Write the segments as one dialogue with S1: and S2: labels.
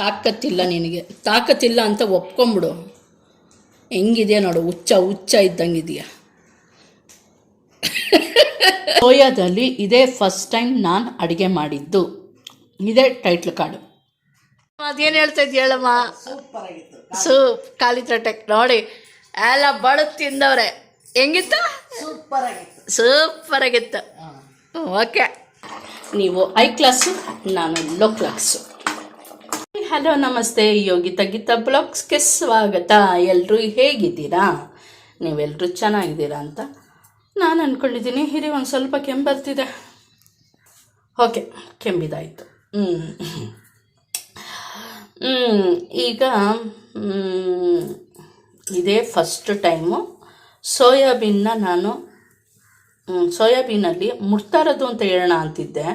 S1: ತಾಕತ್ತಿಲ್ಲ ನಿನಗೆ. ತಾಕತ್ತಿಲ್ಲ ಅಂತ ಒಪ್ಕೊಂಬಿಡು. ಹೆಂಗಿದೆಯಾ ನೋಡು ಹುಚ್ಚ ಹುಚ್ಚ ಇದ್ದಂಗಿದೆಯಾ? ಸೋಯಾದಲ್ಲಿ ಇದೇ ಫಸ್ಟ್ ಟೈಮ್ ನಾನು ಅಡುಗೆ ಮಾಡಿದ್ದು. ಇದೇ ಟೈಟ್ಲ್ ಕಾರ್ಡು ಅದೇನು ಹೇಳ್ತಾ ಇದ್ದೀಯ ಹೇಳಮ್ಮ ಸೂಪ್ ಖಾಲಿ ಟೆಕ್ ನೋಡಿ ಎಲ್ಲ ಬಳು ತಿಂದವ್ರೆ. ಹೆಂಗಿತ್ತು? ಸೂಪರ್ ಆಗಿತ್ತು. ಓಕೆ ನೀವು ಐ ಕ್ಲಾಸು ನಾನು ಲೋ ಕ್ಲಾಸು ಹಲೋ, ನಮಸ್ತೆ. ಯೋಗಿತಾ ಗೀತಾ ಬ್ಲಾಗ್ಸ್ಗೆ ಸ್ವಾಗತ. ಎಲ್ಲರೂ ಹೇಗಿದ್ದೀರಾ? ನೀವೆಲ್ಲರೂ ಚೆನ್ನಾಗಿದ್ದೀರಾ ಅಂತ ನಾನು ಅಂದ್ಕೊಂಡಿದ್ದೀನಿ ಹಿರಿ ಒಂದು ಸ್ವಲ್ಪ ಕೆಮ್ಮು ಬರ್ತಿದೆ ಓಕೆ, ಕೆಂಬಿದಾಯಿತು. ಹ್ಞೂ ಈಗ ಇದೇ ಫಸ್ಟ್ ಟೈಮು ಸೋಯಾಬೀನ್ನ ನಾನು ಸೋಯಾಬೀನಲ್ಲಿ ಮುಡ್ತಾರದು ಅಂತ ಹೇಳೋಣ ಅಂತಿದ್ದೆ.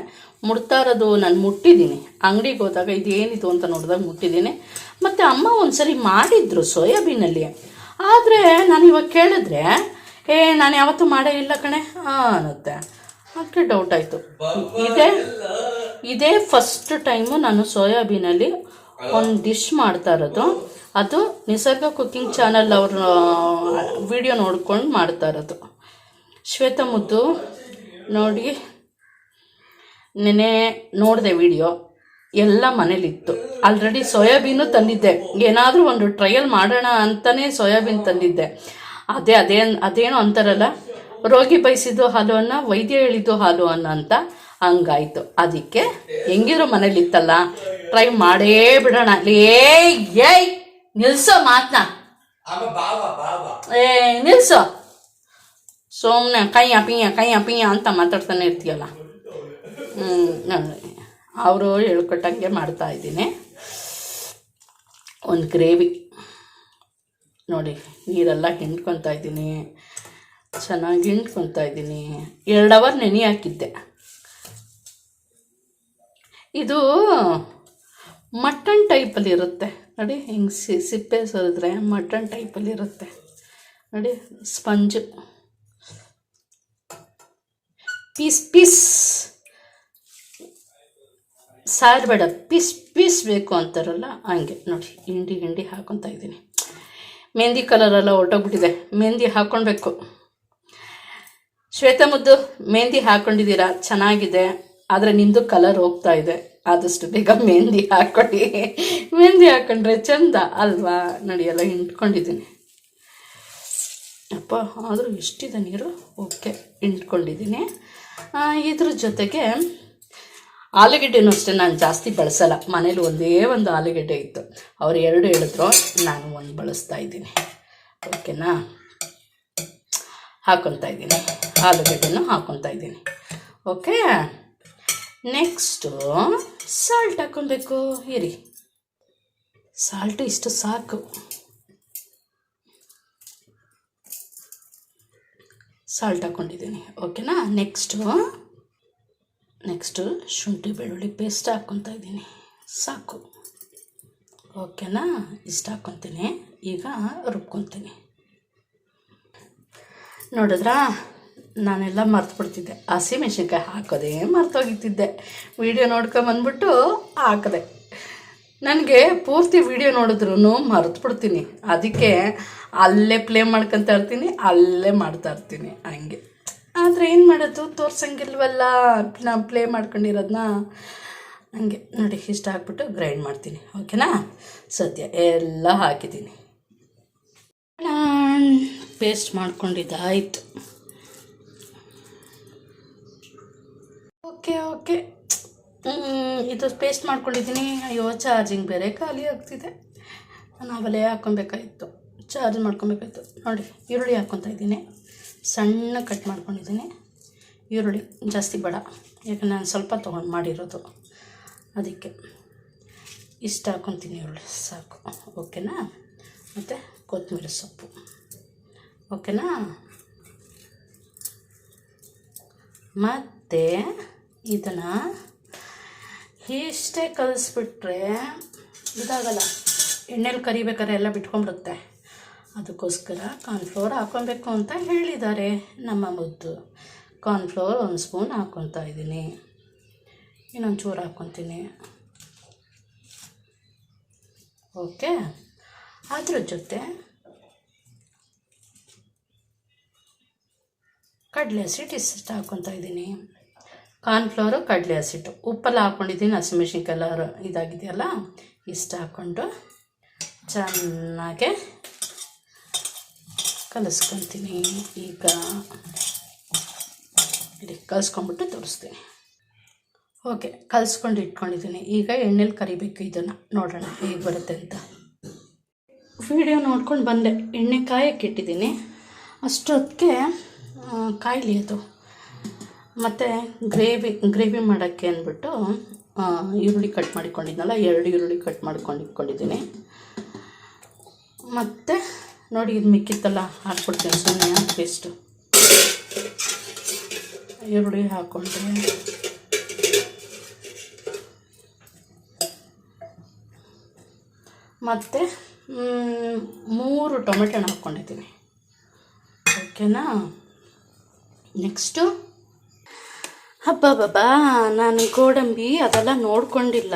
S1: ಮುಟ್ತಾ ಇರೋದು ನಾನು ಮುಟ್ಟಿದ್ದೀನಿ. ಅಂಗಡಿಗೆ ಹೋದಾಗ ಇದೇನಿದು ಅಂತ ನೋಡಿದಾಗ ಮುಟ್ಟಿದ್ದೀನಿ. ಮತ್ತು ಅಮ್ಮ ಒಂದ್ಸರಿ ಮಾಡಿದ್ರು ಸೋಯಾಬೀನಲ್ಲಿ. ಆದರೆ ನಾನು ಇವಾಗ ಕೇಳಿದ್ರೆ, ಏ, ನಾನು ಯಾವತ್ತೂ ಮಾಡೇ ಇಲ್ಲ ಕಣೆ ಹಾಂ ಅನ್ನತ್ತೆ. ಅದಕ್ಕೆ ಡೌಟ್ ಆಯಿತು. ಇದೇ ಇದೇ ಫಸ್ಟ್ ಟೈಮು ನಾನು ಸೋಯಾಬೀನಲ್ಲಿ ಒಂದು ಡಿಶ್ ಮಾಡ್ತಾ ಇರೋದು. ಅದು ನಿಸರ್ಗ ಕುಕ್ಕಿಂಗ್ ಚಾನಲ್ ಅವ್ರ ವಿಡಿಯೋ ನೋಡ್ಕೊಂಡು ಮಾಡ್ತಾ ಇರೋದು. ಶ್ವೇತ ಮುದ್ದು ನೋಡಿ. ನೆನೆ ನೋಡಿದೆ ವಿಡಿಯೋ ಎಲ್ಲ ಮನೇಲಿತ್ತು. Already soya bean ತಂದಿದ್ದೆ. ಏನಾದರೂ ಒಂದು ಟ್ರಯಲ್ ಮಾಡೋಣ ಅಂತಲೇ ಸೋಯಾಬೀನ್ ತಂದಿದ್ದೆ. ಅದೇ ಅದೇ ಅದೇನೋ ಅಂತಾರಲ್ಲ ರೋಗಿ ಬಯಸಿದ್ದು ಹಾಲು ಅನ್ನ ವೈದ್ಯ ಹೇಳಿದ್ದು ಹಾಲು ಅನ್ನ ಅಂತ ಹಂಗಾಯ್ತು. ಅದಕ್ಕೆ ಹೆಂಗಿದ್ರು ಮನೇಲಿತ್ತಲ್ಲ ಟ್ರೈ ಮಾಡೇ ಬಿಡೋಣ. ಏಯ್ ಏಯ್ ನಿಲ್ಸೋ ಮಾತನ್ನ ಏ ನಿಲ್ಸೋ. ಸೋಮ್ನ ಕೈಯ ಪಿಯ ಕೈಯ ಪಿಯ ಅಂತ ಮಾತಾಡ್ತಾನೆ ಇರ್ತೀಯಲ್ಲ. ಅವರು ಹೇಳ್ಕೊಟ್ಟಂಗೆ ಮಾಡ್ತಾ ಇದ್ದೀನಿ. ಒಂದು ಗ್ರೇವಿ. ನೋಡಿ, ನೀರೆಲ್ಲ ಹಿಂಡ್ಕೊತಾ ಇದ್ದೀನಿ. ಚೆನ್ನಾಗಿ ಹಿಂಡ್ಕೊತಾ ಇದ್ದೀನಿ. ಎರಡು ಅವರ್ ನೆನೆ ಹಾಕಿದ್ದೆ. ಇದು ಮಟನ್ ಟೈಪಲ್ಲಿ ಇರುತ್ತೆ. ನೋಡಿ, ಹಿಂಗೆ ಸಿ, ಸಿಪ್ಪೆ ಸರಿದ್ರೆ ಮಟನ್ ಟೈಪಲ್ಲಿ ಇರುತ್ತೆ. ನೋಡಿ, ಸ್ಪಂಜು. Piece piece. ಸಾರು ಬೇಡ, ಪೀಸ್ ಪೀಸ್ ಬೇಕು ಅಂತಾರಲ್ಲ, ಹಂಗೆ. ನೋಡಿ, ಹಿಂಡಿ ಹಿಂಡಿ ಹಾಕೊತಾ ಇದ್ದೀನಿ. ಮೆಹಂದಿ ಕಲರೆಲ್ಲ ಹೊರಟೋಗ್ಬಿಟ್ಟಿದೆ ಮೆಹಂದಿ ಹಾಕ್ಕೊಳ್ಬೇಕು ಶ್ವೇತಮುದ್ದು, ಮೆಹಂದಿ ಹಾಕ್ಕೊಂಡಿದ್ದೀರಾ ಚೆನ್ನಾಗಿದೆ. ಆದರೆ ನಿಮ್ಮದು ಕಲರ್ ಹೋಗ್ತಾ ಇದೆ. ಆದಷ್ಟು ಬೇಗ ಮೆಹಂದಿ ಹಾಕ್ಕೊಳ್ಳಿ ಮೆಹಂದಿ ಹಾಕ್ಕೊಂಡ್ರೆ ಚಂದ ಅಲ್ವಾ? ನೋಡಿ, ಎಲ್ಲ ಹಿಂಡ್ಕೊಂಡಿದ್ದೀನಿ. ಅಪ್ಪ, ಆದರೂ ಎಷ್ಟಿದೆ ನೀರು? ಓಕೆ, ಹಿಂಡ್ಕೊಂಡಿದ್ದೀನಿ. ಇದ್ರ ಜೊತೆಗೆ ಆಲೂಗೆಡ್ಡೆನೂ ಅಷ್ಟೇ ನಾನು ಜಾಸ್ತಿ ಬಳಸಲ್ಲ. ಮನೇಲಿ ಒಂದೇ ಒಂದು ಆಲೂಗಡ್ಡೆ ಇತ್ತು. ಅವ್ರು ಎರಡು ಹೇಳಿದ್ರು, ನಾನು ಒಂದು ಬಳಸ್ತಾ ಇದ್ದೀನಿ. ಓಕೆನಾ? ಹಾಕೊತಾ ಇದ್ದೀನಿ. ಆಲೂಗಡ್ಡೆನೂ ಹಾಕೊತಾ ಇದ್ದೀನಿ. ಓಕೆ? ನೆಕ್ಸ್ಟು ಸಾಲ್ಟ್ ಹಾಕೊಬೇಕು. ಇರಿ. ಸಾಲ್ಟು ಇಷ್ಟು ಸಾಕು. ಸಾಲ್ಟ್ ಹಾಕೊಂಡಿದ್ದೀನಿ. ಓಕೆನಾ? ನೆಕ್ಸ್ಟು ನೆಕ್ಸ್ಟು ಶುಂಠಿ ಬೆಳ್ಳುಳ್ಳಿ ಪೇಸ್ಟ್ ಹಾಕ್ಕೊತಾ ಇದ್ದೀನಿ. ಸಾಕು. ಓಕೆನಾ ಇಷ್ಟ ಹಾಕ್ಕೊತೀನಿ ಈಗ ರುಬ್ಕೊತೀನಿ. ನೋಡಿದ್ರಾ, ನಾನೆಲ್ಲ ಮರ್ತು ಬಿಡ್ತಿದ್ದೆ ಹಸಿ ಹಸಿಮೆಣ್ಸಿನ್ಕಾಯಿ ಹಾಕೋದೇ ಮರ್ತೋಗಿತ್ತಿದ್ದೆ. ವಿಡಿಯೋ ನೋಡ್ಕೊಂಬಂದ್ಬಿಟ್ಟು ಹಾಕಿದೆ. ನನಗೆ ಪೂರ್ತಿ ವಿಡಿಯೋ ನೋಡಿದ್ರು ಮರೆತುಬಿಡ್ತೀನಿ. ಅದಕ್ಕೆ ಅಲ್ಲೇ ಪ್ಲೇ ಮಾಡ್ಕೊತಾ ಇರ್ತೀನಿ, ಅಲ್ಲೇ ಮಾಡ್ತಾ ಇರ್ತೀನಿ. ಹಂಗೆ. ಆದರೆ ಏನು ಮಾಡೋದು? ತೋರ್ಸಂಗಿಲ್ವಲ್ಲ. ನಾ ಪ್ಲೇ ಮಾಡ್ಕೊಂಡಿರೋದನ್ನ ನನಗೆ ನೋಡಿ, ಇಷ್ಟ ಹಾಕ್ಬಿಟ್ಟು ಗ್ರೈಂಡ್ ಮಾಡ್ತೀನಿ. ಓಕೆನಾ ಸದ್ಯ ಎಲ್ಲ ಹಾಕಿದ್ದೀನಿ. ಪೇಸ್ಟ್ ಮಾಡ್ಕೊಂಡಿದ್ದಾಯಿತು. ಓಕೆ ಓಕೆ ಇದು ಪೇಸ್ಟ್ ಮಾಡ್ಕೊಂಡಿದ್ದೀನಿ. ಅಯ್ಯೋ ಚಾರ್ಜಿಂಗ್ ಬೇರೆ ಖಾಲಿ ಆಗ್ತಿದೆ. ನಾನು ಅವಲೇ ಹಾಕ್ಕೊಬೇಕಾಗಿತ್ತು ಚಾರ್ಜ್ ಮಾಡ್ಕೊಬೇಕಾಯ್ತು. ನೋಡಿ, ಈರುಳ್ಳಿ ಹಾಕ್ಕೊತಾ ಇದ್ದೀನಿ. ಸಣ್ಣ ಕಟ್ ಮಾಡ್ಕೊಂಡಿದ್ದೀನಿ. ಈರುಳ್ಳಿ ಜಾಸ್ತಿ ಬೇಡ. ಯಾಕಂದ್ರೆ ನಾನು ಸ್ವಲ್ಪ ತೊಗೊಂಡು ಮಾಡಿರೋದು. ಅದಕ್ಕೆ ಇಷ್ಟ ಹಾಕೊತೀನಿ ಈರುಳ್ಳಿ. ಸಾಕು. ಓಕೆನಾ? ಮತ್ತು ಕೊತ್ತಂಬರಿ ಸೊಪ್ಪು. ಓಕೆನಾ? ಮತ್ತು ಇದನ್ನು ಇಷ್ಟೇ ಕಲಿಸ್ಬಿಟ್ರೆ ಇದಾಗಲ್ಲ. ಎಣ್ಣೆಲಿ ಕರಿಬೇಕಾದ್ರೆ ಎಲ್ಲ ಬಿಟ್ಕೊಂಡ್ಬಿಡುತ್ತೆ. ಅದಕ್ಕೋಸ್ಕರ ಕಾರ್ನ್ಫ್ಲೋರ್ ಹಾಕ್ಕೊಬೇಕು ಅಂತ ಹೇಳಿದ್ದಾರೆ ನಮ್ಮ ಮುದ್ದು. ಕಾರ್ನ್ಫ್ಲೋರ್ ಒಂದು ಸ್ಪೂನ್ ಹಾಕ್ಕೊತಾ ಇದ್ದೀನಿ. ಇನ್ನೊಂದು ಚೂರು ಹಾಕ್ಕೊತೀನಿ ಓಕೆ ಅದ್ರ ಜೊತೆ ಕಡಲೆ ಹಸಿಟ್ಟು ಇಷ್ಟು ಹಾಕ್ಕೊತಾ ಇದ್ದೀನಿ. ಕಾರ್ನ್ಫ್ಲವರು ಕಡಲೆ ಹಸಿಟ್ಟು ಉಪ್ಪೆಲ್ಲ ಹಾಕ್ಕೊಂಡಿದ್ದೀನಿ ಹಸಿಮೆಣ್ಸಿನ್ಕಾಯಿ ಕಲರ್ ಇದಾಗಿದೆಯಲ್ಲ, ಇಷ್ಟು ಹಾಕ್ಕೊಂಡು ಚೆನ್ನಾಗೆ ಕಲಿಸ್ಕೊತೀನಿ ಈಗ ಇಲ್ಲಿ ಕಲಿಸ್ಕೊಂಬಿಟ್ಟು ತೋರಿಸ್ತೀನಿ. ಓಕೆ, ಕಲಿಸ್ಕೊಂಡು ಇಟ್ಕೊಂಡಿದ್ದೀನಿ. ಈಗ ಎಣ್ಣೆಲಿ ಕರಿಬೇಕು ಇದನ್ನು. ನೋಡೋಣ ಹೇಗೆ ಬರುತ್ತೆ ಅಂತ. ವಿಡಿಯೋ ನೋಡ್ಕೊಂಡು ಬಂದೆ. ಎಣ್ಣೆ ಕಾಯಕ್ಕೆ ಇಟ್ಟಿದ್ದೀನಿ. ಅಷ್ಟೊತ್ತಿಗೆ ಕಾಯಿಲಿ ಅದು. ಮತ್ತು ಗ್ರೇವಿ ಗ್ರೇವಿ ಮಾಡೋಕ್ಕೆ ಅಂದ್ಬಿಟ್ಟು ಈರುಳ್ಳಿ ಕಟ್ ಮಾಡಿಕೊಂಡಿದ್ನಲ್ಲ, ಎರಡು ಈರುಳ್ಳಿ ಕಟ್ ಮಾಡ್ಕೊಂಡು ಇಟ್ಕೊಂಡಿದ್ದೀನಿ ಮತ್ತು ನೋಡಿ ಇದು ಮಿಕ್ಕಿತ್ತಲ್ಲ, ಹಾಕ್ಬಿಡ್ತೀನಿ ಸುಮ್ಮನೆ ಪೇಸ್ಟು ಈರುಳ್ಳಿ ಹಾಕ್ಕೊಂಡ್ರೆ ಮತ್ತು ಮೂರು ಟೊಮೆಟೊನ ಹಾಕ್ಕೊಂಡಿದ್ದೀನಿ. ಓಕೆನಾ? ನೆಕ್ಸ್ಟು? ಹಬ್ಬಬ್ಬಬ್ಬಾ ನಾನು ಗೋಡಂಬಿ ಅದೆಲ್ಲ ನೋಡ್ಕೊಂಡಿಲ್ಲ.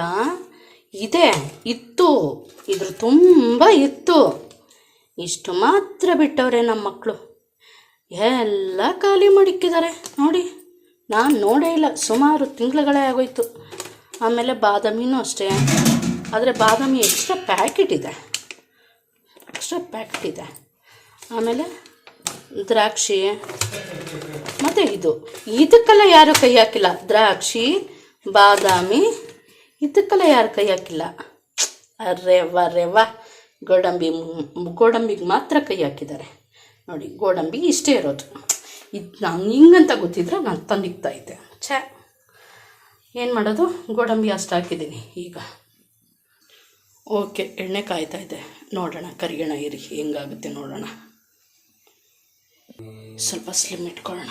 S1: ಇದೆ, ಇತ್ತು. ಇದ್ರ ತುಂಬ ಇತ್ತು. ಇಷ್ಟು ಮಾತ್ರ ಬಿಟ್ಟವ್ರೆ ನಮ್ಮ ಮಕ್ಕಳು ಎಲ್ಲ ಖಾಲಿ ಮಾಡಿಕ್ಕಿದ್ದಾರೆ ನೋಡಿ, ನಾನು ನೋಡೇ ಇಲ್ಲ. ಸುಮಾರು ತಿಂಗಳುಗಳೇ ಆಗೋಯ್ತು. ಆಮೇಲೆ ಬಾದಾಮಿನೂ ಅಷ್ಟೇ. ಆದರೆ ಬಾದಾಮಿ ಎಕ್ಸ್ಟ್ರಾ ಪ್ಯಾಕೆಟ್ ಇದೆ. ಎಕ್ಸ್ಟ್ರಾ ಪ್ಯಾಕೆಟ್ ಇದೆ. ಆಮೇಲೆ ದ್ರಾಕ್ಷಿ, ಮತ್ತು ಇದು. ಇದಕ್ಕೆಲ್ಲ ಯಾರು ಕೈ ಹಾಕಿಲ್ಲ? ದ್ರಾಕ್ಷಿ, ಬಾದಾಮಿ, ಇದಕ್ಕೆಲ್ಲ ಯಾರು ಕೈ ಹಾಕಿಲ್ಲ? ಅರೆ ವಾ. ಗೋಡಂಬಿ ಗೋಡಂಬಿಗೆ ಮಾತ್ರ ಕೈ ಹಾಕಿದ್ದಾರೆ. ನೋಡಿ, ಗೋಡಂಬಿ ಇಷ್ಟೇ ಇರೋದು. ಇದು ನಾನು ಹಿಂಗಂತ ಗೊತ್ತಿದ್ರೆ ನಾನು ತಂದಿಕ್ತಾ ಇದ್ದೆ. ಛೇ, ಏನು ಮಾಡೋದು? ಗೋಡಂಬಿ ಅಷ್ಟು ಹಾಕಿದ್ದೀನಿ ಈಗ. ಓಕೆ, ಎಣ್ಣೆ ಕಾಯ್ತಾ ಇದೆ ನೋಡೋಣ, ಕರಿಯೋಣ, ಇರಿ, ಹೆಂಗಾಗುತ್ತೆ ನೋಡೋಣ. ಸ್ವಲ್ಪ ಸ್ಲಿಮ್ ಇಟ್ಕೊಳ್ಳೋಣ.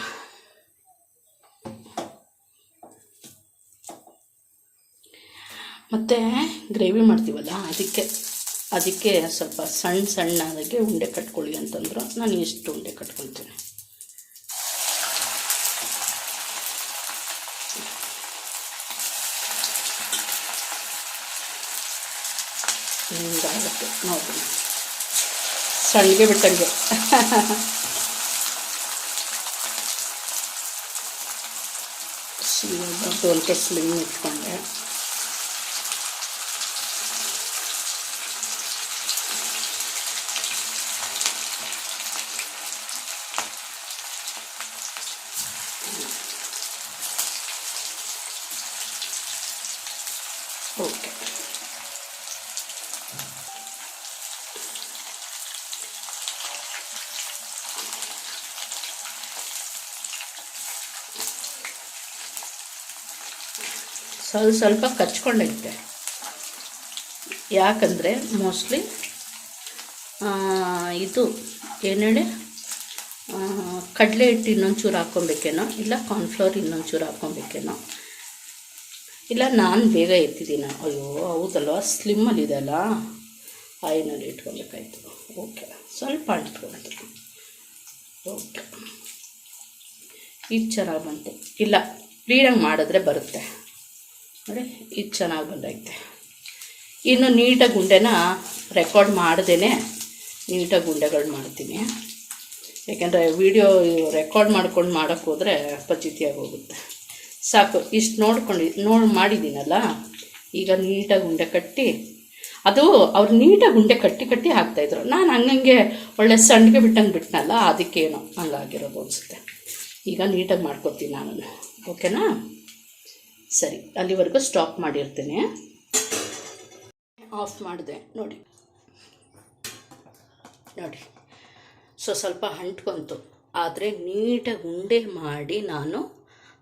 S1: ಮತ್ತು ಗ್ರೇವಿ ಮಾಡ್ತೀವಲ್ಲ, ಅದಕ್ಕೆ ಅದಕ್ಕೆ ಸ್ವಲ್ಪ ಸಣ್ಣ ಸಣ್ಣದಾಗೆ ಉಂಡೆ ಕಟ್ಕೊಳ್ಳಿ ಅಂತಂದ್ರು. ನಾನು ಇಷ್ಟು ಉಂಡೆ ಕಟ್ಕೊತೀನಿ ಹಿಂಗಾಗುತ್ತೆ. ನೋಡಿ ಸಣ್ಣಗೆ ಬಿಟ್ಟಂಗೆ. ಸ್ವಲ್ಪ ಸ್ಲಿಮ್ ಇಟ್ಕೊಂಡೆ ಓಕೆ ಸ್ವಲ್ಪ ಸ್ವಲ್ಪ ಕಚ್ಕೊಂಡೈತೆ ಯಾಕಂದರೆ ಮೋಸ್ಟ್ಲಿ ಇದು ಏನು ಹೇಳಿ? ಕಡಲೆ ಹಿಟ್ಟು ಇನ್ನೊಂಚೂರು ಹಾಕ್ಕೊಬೇಕೇನೋ, ಇಲ್ಲ ಕಾರ್ನ್ಫ್ಲವರ್ ಇನ್ನೊಂಚೂರು ಹಾಕ್ಕೊಬೇಕೇನೋ. ಇಲ್ಲ, ನಾನು ಬೇಗ ಎತ್ತಿದ್ದೀನಿ ಅಯ್ಯೋ, ಹೌದಲ್ವ? ಸ್ಲಿಮ್ಮಲ್ಲಿ ಅಲ್ಲ ಆಯಿನಲ್ಲಿ ಇಟ್ಕೊಬೇಕಾಯ್ತು. ಓಕೆ, ಸ್ವಲ್ಪ ಇಟ್ಕೊಬೇಕು ಓಕೆ. ಇದು ಚೆನ್ನಾಗಿ ಬಂತು. ಇಲ್ಲ, ಕ್ಲೀನಾಗಿ ಮಾಡಿದ್ರೆ ಬರುತ್ತೆ. ನೋಡಿ ಇದು ಚೆನ್ನಾಗಿ ಬಂದೈತೆ. ಇನ್ನು ನೀಟಾಗಿ ಗುಂಡೆನ ರೆಕಾರ್ಡ್ ಮಾಡ್ದೇ ನೀಟಾಗಿ ಗುಂಡೆಗಳು ಮಾಡ್ತೀನಿ. ಯಾಕೆಂದರೆ ವಿಡಿಯೋ ರೆಕಾರ್ಡ್ ಮಾಡ್ಕೊಂಡು ಮಾಡೋಕ್ಕೆ ಹೋದರೆ ಪಚಿತಿಯಾಗಿ ಹೋಗುತ್ತೆ ಸಾಕು, ಇಷ್ಟು ನೋಡ್ಕೊಂಡು, ನೋಡಿ ಮಾಡಿದ್ದೀನಲ್ಲ, ಈಗ ನೀಟಾಗಿ ಉಂಡೆ ಕಟ್ಟಿ, ಅದು ಅವ್ರು ನೀಟಾಗಿ ಉಂಡೆ ಕಟ್ಟಿ ಕಟ್ಟಿ ಹಾಕ್ತಾಯಿದ್ರು ನಾನು ಹಂಗಂಗೆ ಒಳ್ಳೆ ಸಣ್ಣಗೆ ಬಿಟ್ಟಂಗೆ ಬಿಟ್ಟನಲ್ಲ ಅದಕ್ಕೇನೋ ಹಂಗಾಗಿರೋದು ಅನಿಸುತ್ತೆ. ಈಗ ನೀಟಾಗಿ ಮಾಡ್ಕೊತೀನಿ ನಾನು. ಓಕೆನಾ? ಸರಿ, ಅಲ್ಲಿವರೆಗೂ ಸ್ಟಾಪ್ ಮಾಡಿರ್ತೀನಿ. ಆಫ್ ಮಾಡಿದೆ, ನೋಡಿ. ನೋಡಿ. ಸೊ ಸ್ವಲ್ಪ ಅಂಟ್ಕೊಂತು. ಆದರೆ ನೀಟಾಗಿ ಉಂಡೆ ಮಾಡಿ ನಾನು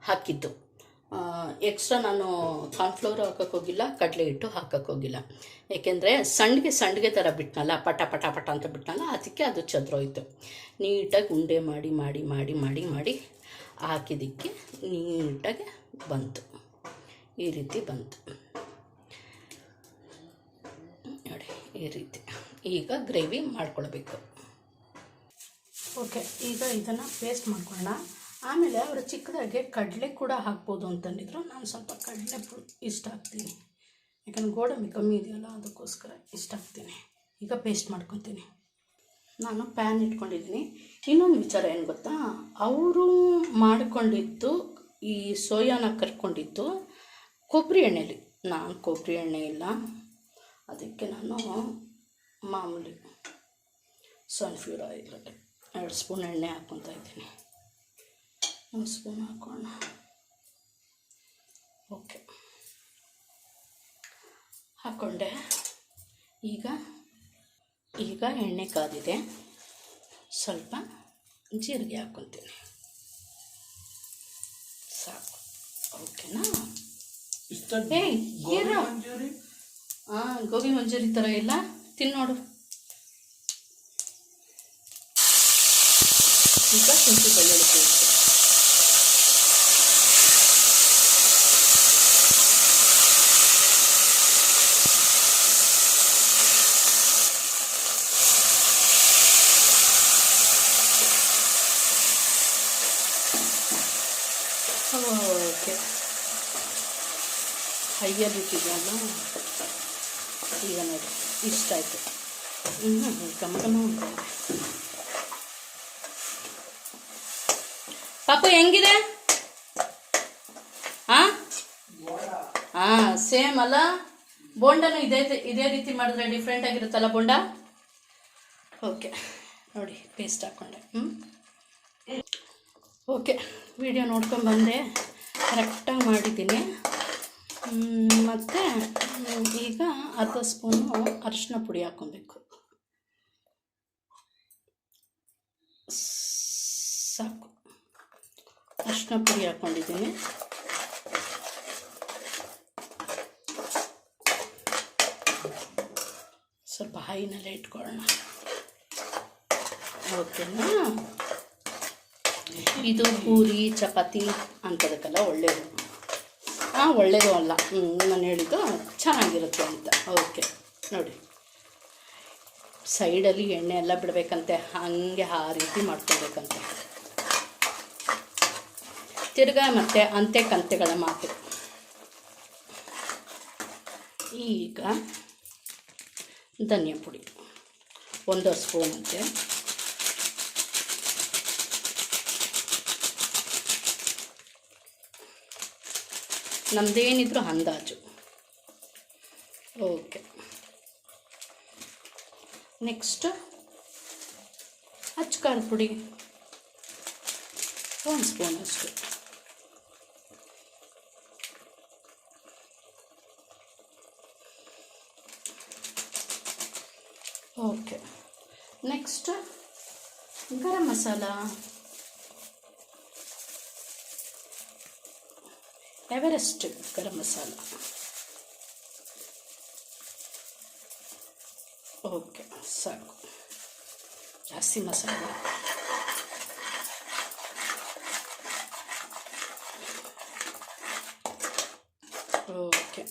S1: ಹಾಕಿದ್ದು. ಎಕ್ಸ್ಟ್ರಾ ನಾನು ಕಾರ್ನ್ಫ್ಲೋರ್ ಹಾಕೋಕ್ಕೋಗಿಲ್ಲ ಕಡಲೆ ಹಿಟ್ಟು ಹಾಕೋಕ್ಕೋಗಿಲ್ಲ ಏಕೆಂದರೆ ಸಣ್ಣಗೆ ಸಣ್ಣಗೆ ಥರ ಬಿಟ್ನಲ್ಲ, ಪಟ ಪಟ ಪಟ ಅಂತ ಬಿಟ್ನಲ್ಲ, ಅದಕ್ಕೆ ಅದು ಚದ್ರೋಯ್ತು. ನೀಟಾಗಿ ಉಂಡೆ ಮಾಡಿ ಮಾಡಿ ಮಾಡಿ ಮಾಡಿ ಮಾಡಿ ಹಾಕಿದ್ದಕ್ಕೆ ನೀಟಾಗಿ ಬಂತು. ಈ ರೀತಿ ಬಂತು. ನೋಡಿ, ಈ ರೀತಿ. ಈಗ ಗ್ರೇವಿ ಮಾಡ್ಕೊಳ್ಬೇಕು. ಓಕೆ, ಈಗ ಇದನ್ನು ಪೇಸ್ಟ್ ಮಾಡ್ಕೊಳ್ಳೋಣ. ಆಮೇಲೆ ಅವರು ಚಿಕ್ಕದಾಗೆ ಕಡಲೆ ಕೂಡ ಹಾಕ್ಬೋದು ಅಂತಂದಿದ್ರು. ನಾನು ಸ್ವಲ್ಪ ಕಡಲೆ ಇಷ್ಟ ಆಗ್ತೀನಿ. ಯಾಕಂದ್ರೆ ಗೋಡಂಬಿ ಕಮ್ಮಿ ಇದೆಯಲ್ಲ, ಅದಕ್ಕೋಸ್ಕರ ಇಷ್ಟ ಆಗ್ತೀನಿ. ಈಗ ಪೇಸ್ಟ್ ಮಾಡ್ಕೊತೀನಿ. ನಾನು ಪ್ಯಾನ್ ಇಟ್ಕೊಂಡಿದ್ದೀನಿ. ಇನ್ನೊಂದು ವಿಚಾರ ಏನು ಗೊತ್ತಾ? ಅವರು ಮಾಡಿಕೊಂಡಿದ್ದು ಈ ಸೋಯಾನ ಕರ್ಕೊಂಡಿದ್ದು. ಕೊಬ್ಬರಿ ಎಣ್ಣೆಲಿ. ನಾನು ಕೊಬ್ಬರಿ ಎಣ್ಣೆ ಇಲ್ಲ. ಅದಕ್ಕೆ ನಾನು ಮಾಮೂಲಿ ಸನ್ಫ್ಯೂರ್ ಆಯಿಲ್ ಎರಡು ಸ್ಪೂನ್ ಎಣ್ಣೆ ಹಾಕ್ಕೊತಾ ಇದ್ದೀನಿ. ಒಂದು ಸ್ಪೂನ್ ಹಾಕೋಣ. ಓಕೆ ಹಾಕ್ಕೊಂಡೆ ಈಗ ಈಗ ಎಣ್ಣೆ ಕಾದಿದೆ. ಸ್ವಲ್ಪ ಜೀರಿಗೆ ಹಾಕ್ಕೊತೀನಿ ಸಾಕು. ಓಕೆನಾ
S2: ಇಷ್ಟ
S1: ಏಯ್ ಏನು
S2: ಮಂಜೂರಿ
S1: ಹಾಂ ಗೋಬಿ ಮಂಜೂರಿ? ಥರ ಇಲ್ಲ. ತಿನ್ನೋಡು ಈಗ ಶುಂಠಿ ಬೆಳ್ಳುಳ್ಳಿ ಪೇಸ್ಟ್ ಓಕೆ ಹೈಯಲ್ಲಿ ಇಟ್ಟಿದ್ವಲ್ಲ ಈಗ ನೋಡಿ, ಇಷ್ಟ ಆಯಿತು. ಇನ್ನೂ ಘಮ ಘಮ ಉಂಟು. ಪಾಪು, ಹೆಂಗಿದೆ? ಹಾಂ ಹಾಂ ಸೇಮ್ ಅಲ್ಲ. ಬೋಂಡನು ಇದೇ ಇದೇ ರೀತಿ ಮಾಡಿದ್ರೆ ಡಿಫ್ರೆಂಟ್ ಆಗಿರುತ್ತಲ್ಲ ಬೋಂಡ? ಓಕೆ ನೋಡಿ ಪೇಸ್ಟ್ ಹಾಕ್ಕೊಂಡೆ ಹ್ಞೂ ಓಕೆ ವಿಡಿಯೋ ನೋಡ್ಕೊಂಡು ಬಂದೆ. ಕರೆಕ್ಟಾಗಿ ಮಾಡಿದ್ದೀನಿ. ಮತ್ತು ಈಗ ಅರ್ಧ ಸ್ಪೂನು ಅರಿಶಿನ ಪುಡಿ ಹಾಕ್ಕೊಬೇಕು. ಸಾಕು. ಅರಿಶಿನ ಪುಡಿ ಹಾಕ್ಕೊಂಡಿದ್ದೀನಿ ಸ್ವಲ್ಪ ಹೈನಲ್ಲೇ ಇಟ್ಕೊಳ್ಳೋಣ. ಓಕೆನಾ? ಇದು ಪೂರಿ, ಚಪಾತಿ ಅಂಥದಕ್ಕೆಲ್ಲ ಒಳ್ಳೆಯದು ಒಳ್ಳೆಯದು ಅಲ್ಲ. ನಾನು ಹೇಳಿದ್ದು ಚೆನ್ನಾಗಿರುತ್ತೆ ಅಂತ. ಓಕೆ ನೋಡಿ. ಸೈಡಲ್ಲಿ ಎಣ್ಣೆ ಎಲ್ಲ ಬಿಡಬೇಕಂತೆ. ಹಾಗೆ ಆ ರೀತಿ ಮಾಡ್ಕೊಬೇಕಂತೆ ತಿರ್ಗಾ ಮತ್ತೆ ಅಂತೆ ಕಂತೆಗಳ ಮಾತು. ಈಗ ಧನಿಯಾ ಪುಡಿ. ಒಂದು ಸ್ಪೂನ್ ಅಂತೆ ನಮ್ಮದೇನಿದ್ರು ಅಂದಾಜು. ಓಕೆ. ನೆಕ್ಸ್ಟ್ ಅಚ್ಕಾರದ ಪುಡಿ. ಒಂದು ಸ್ಪೂನ್ ಅಷ್ಟು. Okay. Next garam masala. Everest garam masala okay ಸಾಕು ಜಾಸ್ತಿ ಮಸಾಲೆ ಓಕೆ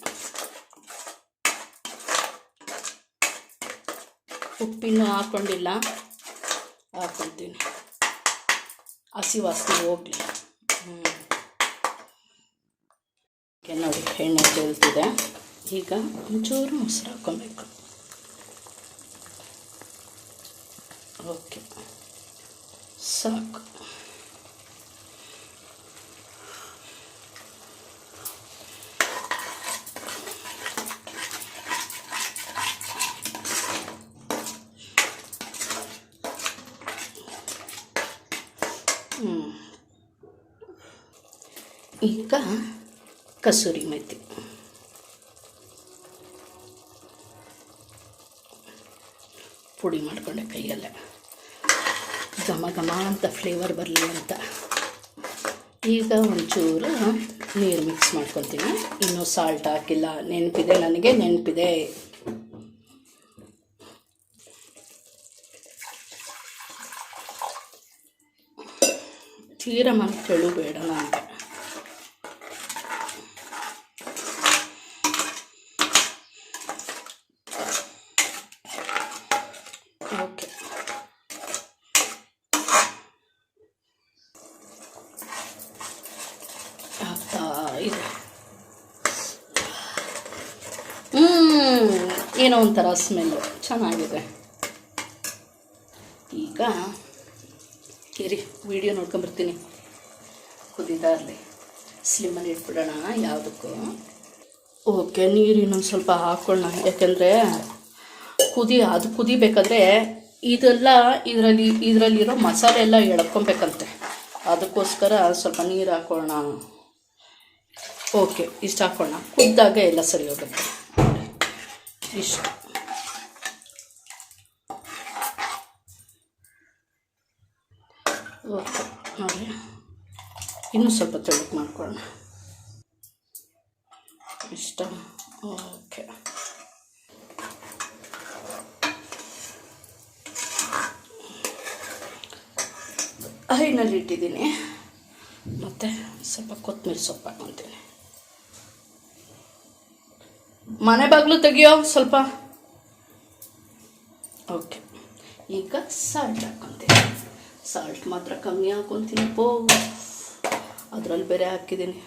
S1: ಉಪ್ಪಿನೂ ಹಾಕ್ಕೊಂಡಿಲ್ಲ ಹಾಕ್ಕೊತೀನಿ ಹಸಿ ವಾಸನೆ ಹೋಗಲಿ ಹ್ಞೂ ಓಕೆ ನೋಡಿ ಎಣ್ಣೆ ತೇಲ್ತಿದೆ ಈಗ ಒಂಚೂರು ಮೊಸರು ಹಾಕ್ಕೊಬೇಕು. ಓಕೆ. ಸಾಕು. ಈಗ ಕಸೂರಿ ಮೆಥಿ ಪುಡಿ ಮಾಡಿಕೊಂಡೆ ಕೈಯಲ್ಲೇ. ಘಮ ಘಮ ಅಂತ ಫ್ಲೇವರ್ ಬರಲಿ ಅಂತ. ಈಗ ಒಂಚೂರು ನೀರು ಮಿಕ್ಸ್ ಮಾಡ್ಕೊತೀನಿ ಇನ್ನೂ ಸಾಲ್ಟ್ ಹಾಕಿಲ್ಲ. ನೆನಪಿದೆ ನನಗೆ, ನೆನಪಿದೆ. ತೀರ ಮನೆ ತೆಳು ಬೇಡ ನನಗೆ ಓಕೆ ಆಗ್ತಾ ಇದೆ ಏನೋ ಒಂಥರ ಸ್ಮೆಲ್ಲು. ಚೆನ್ನಾಗಿದೆ. ಈಗ ಇರಿ, ವಿಡಿಯೋ ನೋಡ್ಕೊಂಬರ್ತೀನಿ ಕುದಿದಾರಲಿ ಇರಲಿ. ಸ್ಲಿಮ್ಮಲ್ಲಿ ಇಟ್ಬಿಡೋಣ ಯಾವುದಕ್ಕೂ. ಓಕೆ, ನೀರು ಇನ್ನೊಂದು ಸ್ವಲ್ಪ ಹಾಕ್ಕೊಳ್ಳೋಣ ಯಾಕೆಂದರೆ ಕುದಿ, ಅದು ಕುದಿಬೇಕಾದ್ರೆ ಇದೆಲ್ಲ ಇದರಲ್ಲಿ, ಇದರಲ್ಲಿರೋ ಮಸಾಲೆ ಎಲ್ಲ ಎಳ್ಕೊಬೇಕಂತೆ. ಅದಕ್ಕೋಸ್ಕರ ಸ್ವಲ್ಪ ನೀರು ಹಾಕ್ಕೊಳ್ಳೋಣ ಓಕೆ, ಇಷ್ಟು ಹಾಕೋಣ ಕುದ್ದಾಗ ಎಲ್ಲ ಸರಿ ಹೋಗುತ್ತೆ. ಇಷ್ಟು ಓಕೆ ನೋಡಿ ಇನ್ನೂ ಸ್ವಲ್ಪ ತೆಳಕ್ಕೆ ಮಾಡ್ಕೊಳ್ಳೋಣ ಇಷ್ಟ ಓಕೆ ಹೈನಲ್ಲಿ ಇಟ್ಟಿದ್ದೀನಿ ಮತ್ತು ಸ್ವಲ್ಪ ಕೊತ್ತಂಬರಿ ಸೊಪ್ಪು ಹಾಕ್ಕೊತೀನಿ ಮನೆ ಬಾಗಿಲು ತೆಗಿಯೋ ಸ್ವಲ್ಪ. ಓಕೆ ಈಗ ಸಾಲ್ಟ್ ಹಾಕ್ಕೊತೀನಿ ಸಾಲ್ಟ್ ಮಾತ್ರ ಕಮ್ಮಿ ಹಾಕ್ಕೊತೀನಿ ಪೋ. ಅದರಲ್ಲಿ ಬೇರೆ ಹಾಕಿದ್ದೀನಿ.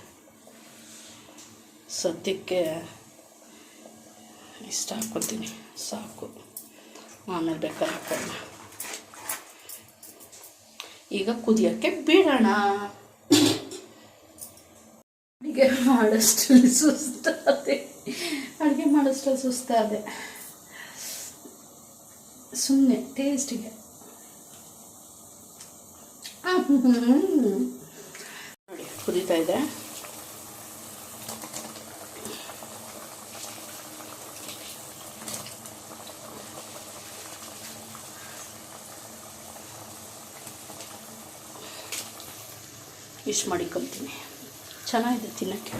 S1: ಸದ್ಯಕ್ಕೆ ಇಷ್ಟ ಹಾಕ್ಕೊತೀನಿ ಸಾಕು. ಆಮೇಲೆ ಬೇಕಾದ್ರೆ ಹಾಕೋಣ ಈಗ ಕುದಿಯೋಕ್ಕೆ ಬಿಡೋಣ ಅಡುಗೆ ಮಾಡೋಷ್ಟರಲ್ಲಿ ಸುಸ್ತಾದೆ. ಅಡುಗೆ ಮಾಡೋಷ್ಟರಲ್ಲಿ ಸುಸ್ತಾದೆ. ಸುಮ್ಮನೆ ಟೇಸ್ಟಿಗೆ ನೋಡಿ ಕುದೀತಾ ಇದೆ. ಇಷ್ಟು ಮಾಡಿಕೊಳ್ತೀನಿ ಚೆನ್ನಾಗಿದೆ ತಿನ್ನೋಕ್ಕೆ.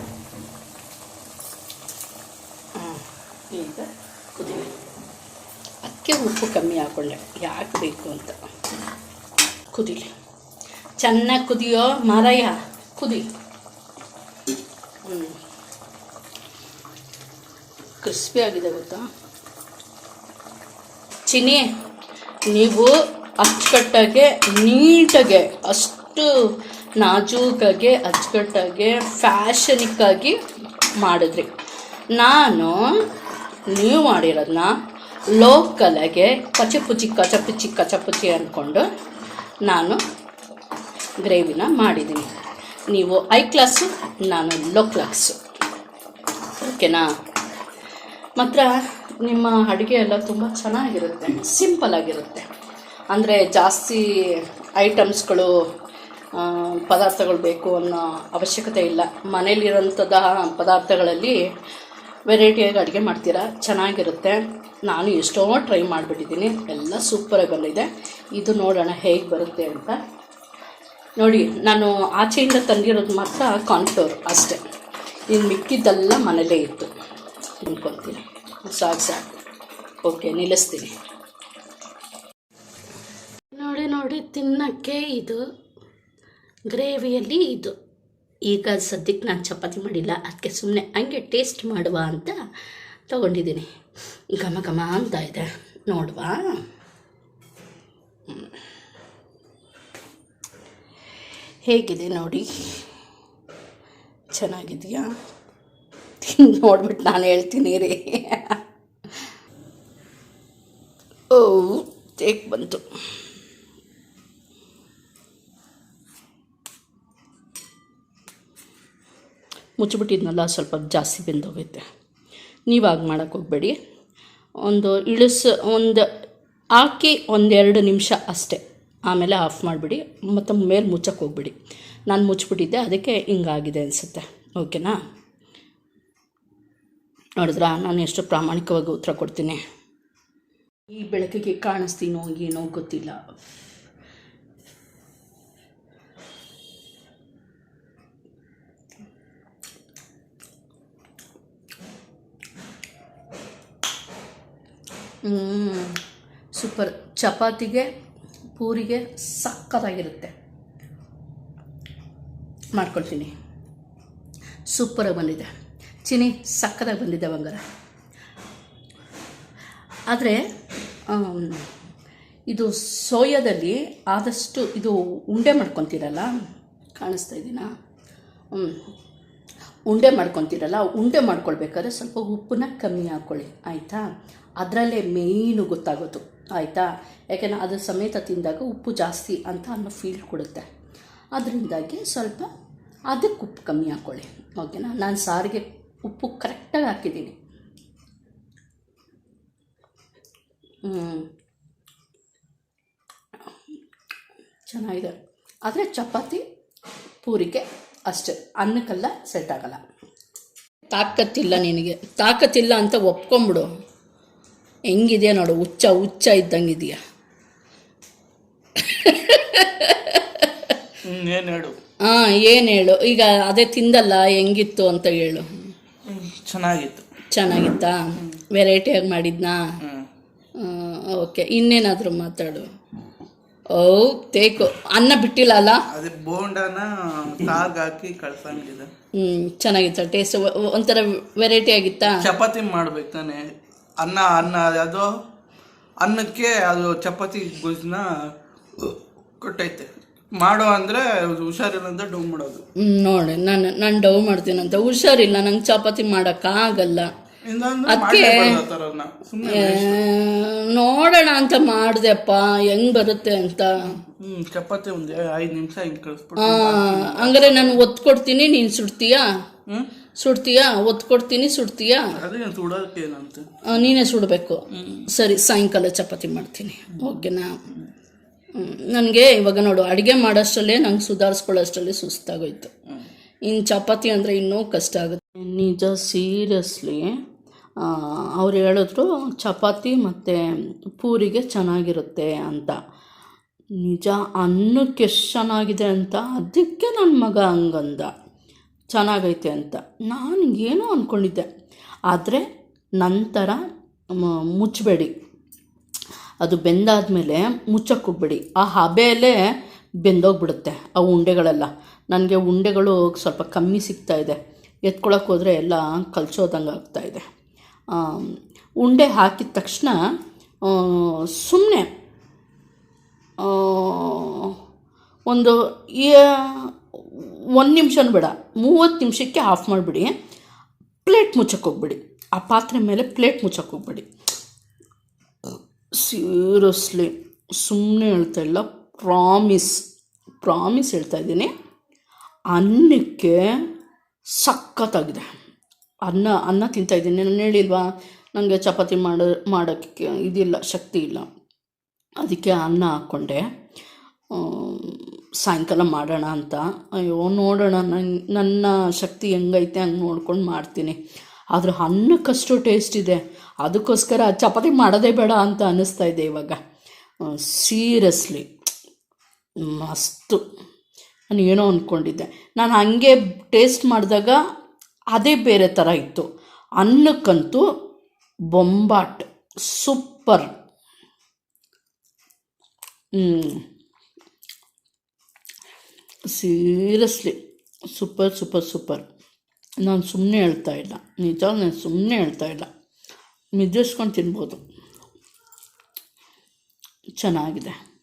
S1: ಹಾಂ ಈಗ ಕುದಿಲಿ ಅದಕ್ಕೆ ಉಪ್ಪು ಕಮ್ಮಿ ಹಾಕೊಳ್ಳೆ. ಯಾಕೆ ಬೇಕು ಅಂತ. ಕುದಿಲಿ. ಚೆನ್ನಾಗಿ ಕುದಿಯೋ ಮಾರಾಯ ಕುದಿ. ಹ್ಞೂ ಕ್ರಿಸ್ಪಿ ಆಗಿದೆ ಗೊತ್ತಾ? ಚಿನಿ ನೀವು ಅಚ್ಚುಕಟ್ಟಾಗೆ ನೀಟಾಗೆ ಅಷ್ಟು ನಾಜೂಕಾಗೆ ಅಚ್ಚುಕಟ್ಟಾಗೆ ಫ್ಯಾಷನಿಕ್ಕಾಗಿ ಮಾಡಿದ್ರಿ. ನಾನು ನೀವು ಮಾಡಿರೋದನ್ನ ಲೋಕಲಾಗೆ ಕಚಪುಚಿ ಕಚಪುಚಿ ಕಚಪುಚಿ ಅಂದ್ಕೊಂಡು ನಾನು ಗ್ರೇವಿನ ಮಾಡಿದ್ದೀನಿ. ನೀವು ಐ ಕ್ಲಾಸು, ನಾನು ಲೋ ಕ್ಲಾಸು. ಓಕೆನಾ? ಮಾತ್ರ ನಿಮ್ಮ ಅಡುಗೆ ಎಲ್ಲ ತುಂಬ ಚೆನ್ನಾಗಿರುತ್ತೆ, ಸಿಂಪಲ್ ಆಗಿರುತ್ತೆ. ಅಂದರೆ ಜಾಸ್ತಿ ಐಟಮ್ಸ್ಗಳು ಪದಾರ್ಥಗಳು ಬೇಕು ಅನ್ನೋ ಅವಶ್ಯಕತೆ ಇಲ್ಲ. ಮನೇಲಿರೋಂಥದ್ದು ಪದಾರ್ಥಗಳಲ್ಲಿ ವೆರೈಟಿಯಾಗಿ ಅಡುಗೆ ಮಾಡ್ತೀರಾ? ಚೆನ್ನಾಗಿರುತ್ತೆ. ನಾನು ಎಷ್ಟೋ ಟ್ರೈ ಮಾಡಿಬಿಟ್ಟಿದ್ದೀನಿ. ಎಲ್ಲ ಸೂಪರಾಗಿ ಬಂದಿದೆ. ಇದು ನೋಡೋಣ ಹೇಗೆ ಬರುತ್ತೆ ಅಂತ. ನೋಡಿ, ನಾನು ಆಚೆಯಿಂದ ತಂದಿರೋದು ಮಾತ್ರ ಕಾರ್ನ್ಫ್ಲೋರ್ ಅಷ್ಟೇ. ಇನ್ನು ಮಿಕ್ಕಿದ್ದೆಲ್ಲ ಮನೇಲೇ ಇತ್ತು. ತಿನ್ಕೊತೀನಿ ಸಾಕು ಸಾಕು. ಓಕೆ ನಿಲ್ಲಿಸ್ತೀನಿ. ನೋಡಿ ನೋಡಿ, ತಿನ್ನೋಕ್ಕೆ ಇದು. ಗ್ರೇವಿಯಲ್ಲಿ ಇದು. ಈಗ ಸದ್ಯಕ್ಕೆ ನಾನು ಚಪಾತಿ ಮಾಡಿಲ್ಲ ಅದಕ್ಕೆ ಸುಮ್ಮನೆ ಹಂಗೆ ಟೇಸ್ಟ್ ಮಾಡುವ ಅಂತ ತಗೊಂಡಿದ್ದೀನಿ. ಘಮ ಘಮ ಅಂತ ಇದೆ, ನೋಡುವ. ಹೇಗಿದೆ ನೋಡಿ? ಚೆನ್ನಾಗಿದೆಯಾ? ನೋಡ್ಬಿಟ್ಟು ನಾನು ಹೇಳ್ತೀನಿ ರೀ. ಓ ತೇಕ್ ಬಂತು. ಮುಚ್ಚಿಬಿಟ್ಟಿದ್ನಲ್ಲ, ಸ್ವಲ್ಪ ಜಾಸ್ತಿ ಬೆಂದೋಗೈತೆ. ನೀವು ಹಾಗೆ ಮಾಡೋಕ್ಕೆ ಹೋಗಬೇಡಿ. ಒಂದು ಇಳಿಸು, ಒಂದು ಹಾಕಿ ಒಂದೆರಡು ನಿಮಿಷ ಅಷ್ಟೇ. ಆಮೇಲೆ ಆಫ್ ಮಾಡಿಬಿಡಿ, ಮತ್ತು ಮೇಲೆ ಮುಚ್ಚಕ್ಕೆ ಹೋಗ್ಬಿಡಿ. ನಾನು ಮುಚ್ಚಿಬಿಟ್ಟಿದ್ದೆ, ಅದಕ್ಕೆ ಹಿಂಗಾಗಿದೆ ಅನಿಸುತ್ತೆ. ಓಕೆನಾ? ನೋಡಿದ್ರಾ, ನಾನು ಎಷ್ಟು ಪ್ರಾಮಾಣಿಕವಾಗಿ ಉತ್ತರ ಕೊಡ್ತೀನಿ. ಈ ಬೆಳಕಿಗೆ ಕಾಣಿಸ್ತೀನೋ, ಏನೋ ಗೊತ್ತಿಲ್ಲ. ಸೂಪರ್. ಚಪಾತಿಗೆ, ಪೂರಿಗೆ ಸಕ್ಕತ್ತಾಗಿರುತ್ತೆ. ಮಾಡ್ಕೊಳ್ತೀನಿ. ಸೂಪರಾಗಿ ಬಂದಿದೆ. ಚಿನಿ ಸಕ್ಕತ್ತಾಗಿ ಬಂದಿದೆ ಬಂಗಾರ. ಆದರೆ ಇದು ಸೋಯಾದಲ್ಲಿ ಆದಷ್ಟು ಇದು ಉಂಡೆ ಮಾಡ್ಕೊತೀರಲ್ಲ, ಕಾಣಿಸ್ತಾ ಇದ್ದೀನಾ ಉಂಡೆ ಮಾಡ್ಕೊತೀರಲ್ಲ, ಉಂಡೆ ಮಾಡ್ಕೊಳ್ಬೇಕಾದ್ರೆ ಸ್ವಲ್ಪ ಉಪ್ಪನ್ನ ಕಮ್ಮಿ ಹಾಕ್ಕೊಳ್ಳಿ ಆಯಿತಾ? ಅದರಲ್ಲೇ ಮೇಯ್ನು ಗೊತ್ತಾಗೋದು, ಆಯಿತಾ? ಯಾಕೆಂದರೆ ಅದ್ರ ಸಮೇತ ತಿಂದಾಗ ಉಪ್ಪು ಜಾಸ್ತಿ ಅಂತ ಅನ್ನೋ ಫೀಲ್ ಕೊಡುತ್ತೆ. ಅದರಿಂದಾಗಿ ಸ್ವಲ್ಪ ಅದಕ್ಕೆ ಉಪ್ಪು ಕಮ್ಮಿ ಹಾಕ್ಕೊಳ್ಳಿ ಓಕೆನಾ ನಾನು ಸಾರಿಗೆ ಉಪ್ಪು ಕರೆಕ್ಟಾಗಿ ಹಾಕಿದ್ದೀನಿ. ಚೆನ್ನಾಗಿದೆ. ಆದರೆ ಚಪಾತಿ, ಪೂರಿಗೆ ಅಷ್ಟೇ. ಅನ್ನಕ್ಕೆಲ್ಲ ಸೆಟ್ ಆಗಲ್ಲ. ತಾಕತ್ತಿಲ್ಲ ನಿನಗೆ. ತಾಕತ್ತಿಲ್ಲ ಅಂತ ಒಪ್ಕೊಂಬಿಡು ಹೆಂಗಿದೆಯಾ ನೋಡು ಹುಚ್ಚ ಹುಚ್ಚ ಇದ್ದಂಗೆ
S2: ಇದೆಯಾ ಏನು ಹೇಳು.
S1: ಹಾಂ ಏನು ಹೇಳು? ಈಗ ಅದೇ ತಿಂದಲ್ಲ ಹೆಂಗಿತ್ತು ಅಂತ ಹೇಳು.
S2: ಚೆನ್ನಾಗಿತ್ತು.
S1: ಚೆನ್ನಾಗಿತ್ತಾ? ವೆರೈಟಿಯಾಗಿ ಮಾಡಿದ್ನಾ? ಓಕೆ. ಇನ್ನೇನಾದರೂ ಮಾತಾಡು. ಓ ತೇಕು ಅನ್ನ ಬಿಟ್ಟಿಲ್ಲ ಅಲ್ಲ?
S2: ಬೋಂಡನ ಹಾಕಿ ಕಳ್ಸಂಗಿದೆ.
S1: ಹ್ಞೂ ಚೆನ್ನಾಗಿತ್ತ? ಟೇಸ್ಟ್ ಒಂಥರ ವೆರೈಟಿ ಆಗಿತ್ತಾ?
S2: ಚಪಾತಿ ಮಾಡ್ಬೇಕು ತಾನೆ. ಅನ್ನ ಅನ್ನ ಅದು ಅನ್ನಕ್ಕೆ ಅದು ಚಪಾತಿ ಗುಜ್ನ ಕೊಟ್ಟೈತೆ. ಮಾಡೋ ಅಂದ್ರೆ ಹುಷಾರಿಲ್ಲ ಅಂತ ಡೌ ಮಾಡೋದು.
S1: ನೋಡಿ ನಾನು ನಾನು ಡವ್ ಮಾಡ್ತೀನಂತ ಹುಷಾರಿಲ್ಲ ನಂಗೆ ಚಪಾತಿ ಮಾಡೋಕ್ಕಾಗಲ್ಲ ಅದಕ್ಕೆ ನೋಡೋಣ ಅಂತ ಮಾಡಿದೆಪ್ಪ ಹೆಂಗ್ ಬರುತ್ತೆ ಅಂತ.
S2: ಚಪಾತಿ ಒಂದು ಐದು ನಿಮಿಷ ಹಿಂಗೆ ಕಳಿಸ್ಬಿಟ್ಟು
S1: ಆ, ಹಂಗಾರೆ ನಾನು ಒತ್ತು ಕೊಡ್ತೀನಿ ನೀನು ಸುಡ್ತೀಯಾ? ಸುಡ್ತೀಯಾ? ಒತ್ತು ಕೊಡ್ತೀನಿ ಸುಡ್ತೀಯಾ? ನೀನೇ ಸುಡಬೇಕು. ಸರಿ ಸಾಯಂಕಾಲ ಚಪಾತಿ ಮಾಡ್ತೀನಿ. ಓಕೆನಾ ನನಗೆ ಇವಾಗ ನೋಡು ಅಡುಗೆ ಮಾಡೋಷ್ಟರಲ್ಲೇ ನಂಗೆ ಸುಧಾರಿಸ್ಕೊಳ್ಳೋಷ್ಟರಲ್ಲಿ ಸುಸ್ತಾಗೋಯ್ತು. ಇನ್ನು ಚಪಾತಿ ಅಂದರೆ ಇನ್ನೂ ಕಷ್ಟ ಆಗುತ್ತೆ. ನಿಜ ಸೀರಿಯಸ್ಲಿ ಅವ್ರು ಹೇಳಿದ್ರು ಚಪಾತಿ ಮತ್ತು ಪೂರಿಗೆ ಚೆನ್ನಾಗಿರುತ್ತೆ ಅಂತ. ನಿಜ ಅನ್ನಕ್ಕೆ ಎಷ್ಟು ಚೆನ್ನಾಗಿದೆ ಅಂತ ಅದಕ್ಕೆ ನನ್ನ ಮಗ ಹಂಗಂದ. ಚೆನ್ನಾಗೈತೆ ಅಂತ. ನಾನು ಏನೋ ಅಂದ್ಕೊಂಡಿದ್ದೆ ಆದರೆ ನಂತರ ಮುಚ್ಚಬೇಡಿ ಅದು ಬೆಂದಾದಮೇಲೆ ಮುಚ್ಚಕ್ಕೆ ಹೋಗ್ಬೇಡಿ. ಆ ಹಬೆಯಲ್ಲೇ ಬೆಂದೋಗ್ಬಿಡುತ್ತೆ ಆ ಉಂಡೆಗಳೆಲ್ಲ. ನನಗೆ ಉಂಡೆಗಳು ಸ್ವಲ್ಪ ಕಮ್ಮಿ ಸಿಗ್ತಾ ಇದೆ. ಎತ್ಕೊಳಕ್ಕೆ ಹೋದರೆ ಎಲ್ಲ ಕಲ್ಸೋದಂಗೆ ಆಗ್ತಾ ಇದೆ. ಉಂಡೆ ಹಾಕಿದ ತಕ್ಷಣ ಸುಮ್ಮನೆ ಒಂದು ಒಂದು ನಿಮಿಷನೂ ಬೇಡ, ಮೂವತ್ತು ನಿಮಿಷಕ್ಕೆ ಆಫ್ ಮಾಡಿಬಿಡಿ. ಪ್ಲೇಟ್ ಮುಚ್ಚಕ್ಕೆ ಹೋಗ್ಬಿಡಿ. ಆ ಪಾತ್ರೆ ಮೇಲೆ ಪ್ಲೇಟ್ ಮುಚ್ಚಕ್ಕೆ ಹೋಗ್ಬಿಡಿ. ಸೀರಿಯಸ್ಲಿ ಸುಮ್ಮನೆ ಹೇಳ್ತಾ ಇಲ್ಲ. ಪ್ರಾಮಿಸ್ ಪ್ರಾಮಿಸ್ ಹೇಳ್ತಾ ಇದ್ದೀನಿ. ಅನ್ನಕ್ಕೆ ಸಖತ್ತಾಗಿದೆ. ಅನ್ನ ಅನ್ನ ತಿಂತಾ ಇದ್ದೀನಿ. ನಾನು ಹೇಳಿಲ್ವಾ? ನನಗೆ ಚಪಾತಿ ಮಾಡೋ, ಮಾಡೋಕ್ಕೆ ಇದಿಲ್ಲ, ಶಕ್ತಿ ಇಲ್ಲ. ಅದಕ್ಕೆ ಅನ್ನ ಹಾಕ್ಕೊಂಡೆ. ಸಾಯಂಕಾಲ ಮಾಡೋಣ ಅಂತ. ಅಯ್ಯೋ, ನೋಡೋಣ. ನನ್ನ ನನ್ನ ಶಕ್ತಿ ಹೆಂಗೈತೆ ಹಂಗೆ ನೋಡ್ಕೊಂಡು ಮಾಡ್ತೀನಿ. ಆದರೆ ಅನ್ನಕ್ಕಷ್ಟು ಟೇಸ್ಟ್ ಇದೆ. ಅದಕ್ಕೋಸ್ಕರ ಚಪಾತಿ ಮಾಡೋದೇ ಬೇಡ ಅಂತ ಅನ್ನಿಸ್ತಾ ಇದೆ ಇವಾಗ. ಸೀರಿಯಸ್ಲಿ ಮಸ್ತು. ನಾನು ಏನೋ ಅಂದ್ಕೊಂಡಿದ್ದೆ ನಾನು ಹಂಗೆ ಟೇಸ್ಟ್ ಮಾಡಿದಾಗ ಅದೇ ಬೇರೆ ಥರ ಇತ್ತು. ಅನ್ನಕ್ಕಂತೂ ಬೊಂಬಾಟ್. Super. Seriously super super super ನಾನು ಸುಮ್ಮನೆ ಹೇಳ್ತಾ ಇಲ್ಲ. ನಿಜ, ನಾನು ಸುಮ್ಮನೆ ಹೇಳ್ತಾ ಇಲ್ಲ. ಮಿದ್ದಿಸ್ಕೊಂಡು ತಿನ್ಬೋದು. ಚೆನ್ನಾಗಿದೆ.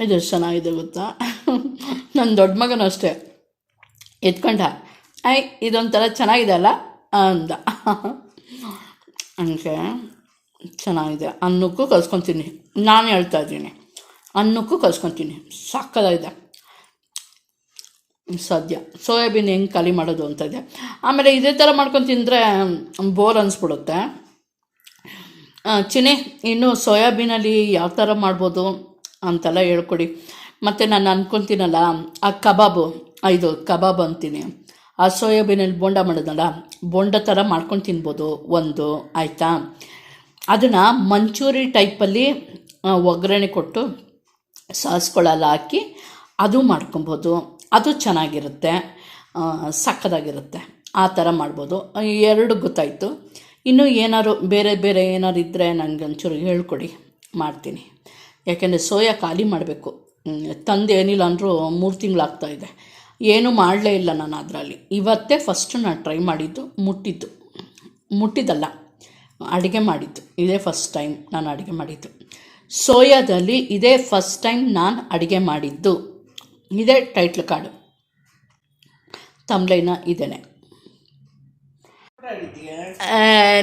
S1: ಇದು ಚೆನ್ನಾಗಿದೆ ಗೊತ್ತಾ? ನನ್ನ ದೊಡ್ಡ ಮಗನೂ ಅಷ್ಟೇ. ಎತ್ಕೊಂಡ. ಐ, ಇದೊಂಥರ ಚೆನ್ನಾಗಿದೆ ಅಲ್ಲ? ಅಂದ. ಹಂಗೆ ಚೆನ್ನಾಗಿದೆ. ಅನ್ನಕ್ಕೂ ಕಲ್ಸ್ಕೊತೀನಿ ನಾನು ಹೇಳ್ತಾ ಇದ್ದೀನಿ. ಅನ್ನಕ್ಕೂ ಕಲ್ಸ್ಕೊತೀನಿ ಸಾಕದಾಗಿದೆ ಸದ್ಯ. ಸೋಯಾಬೀನ್ ಹೆಂಗೆ ಖಾಲಿ ಮಾಡೋದು ಅಂತ ಇದೆ. ಆಮೇಲೆ ಇದೇ ಥರ ಮಾಡ್ಕೊಂಡು ತಿಂದರೆ ಬೋರ್ ಅನಿಸ್ಬಿಡುತ್ತೆ. ಚಿನ್ನೆ ಚಿನಿ ಇನ್ನು ಸೋಯಾಬೀನಲ್ಲಿ ಯಾವ ಥರ ಮಾಡ್ಬೋದು ಅಂತೆಲ್ಲ ಹೇಳ್ಕೊಡಿ. ಮತ್ತು ನಾನು ಅನ್ಕೊತೀನಲ್ಲ, ಆ ಕಬಾಬು ಇದು ಕಬಾಬ್ ಅಂತೀನಿ. ಆ ಸೋಯಾಬೀನಲ್ಲಿ ಬೋಂಡ ಮಾಡೋದಲ್ಲ, ಬೋಂಡ ಥರ ಮಾಡ್ಕೊಂಡು ತಿನ್ಬೋದು, ಒಂದು, ಆಯಿತಾ? ಅದನ್ನು ಮಂಚೂರಿ ಟೈಪಲ್ಲಿ ಒಗ್ಗರಣೆ ಕೊಟ್ಟು ಸಾಸ್ಗಳೆಲ್ಲ ಹಾಕಿ ಅದು ಮಾಡ್ಕೊಬೋದು. ಅದು ಚೆನ್ನಾಗಿರುತ್ತೆ. ಸಕ್ಕದಾಗಿರುತ್ತೆ. ಆ ಥರ ಮಾಡ್ಬೋದು. ಎರಡು ಗೊತ್ತಾಯಿತು. ಇನ್ನೂ ಏನಾದ್ರು ಬೇರೆ ಬೇರೆ ಏನಾದ್ರು ಇದ್ದರೆ ನನಗೆ ಒಂಚೂರು ಹೇಳ್ಕೊಡಿ. ಮಾಡ್ತೀನಿ. ಯಾಕೆಂದರೆ ಸೋಯಾ ಖಾಲಿ ಮಾಡಬೇಕು. ತಂದು ಏನಿಲ್ಲ ಅಂದರೂ ಮೂರು ತಿಂಗಳಾಗ್ತಾ ಇದೆ. ಏನೂ ಮಾಡಲೇ ಇಲ್ಲ ನಾನು ಅದರಲ್ಲಿ. ಇವತ್ತೇ ಫಸ್ಟು ನಾನು ಟ್ರೈ ಮಾಡಿದ್ದು ಮುಟ್ಟಿದ್ದು ಮುಟ್ಟಿದ್ದಲ್ಲ. ಅಡುಗೆ ಮಾಡಿದ್ದು. ಇದೇ ಫಸ್ಟ್ ಟೈಮ್ ನಾನು ಅಡುಗೆ ಮಾಡಿದ್ದು. ಸೋಯಾದಲ್ಲಿ ಇದೇ ಫಸ್ಟ್ ಟೈಮ್ ನಾನು ಅಡುಗೆ ಮಾಡಿದ್ದು. ಇದೇ ಟೈಟ್ಲ್ ಕಾರ್ಡು ತಮ್ಲೈನ ಇದೇನೆ.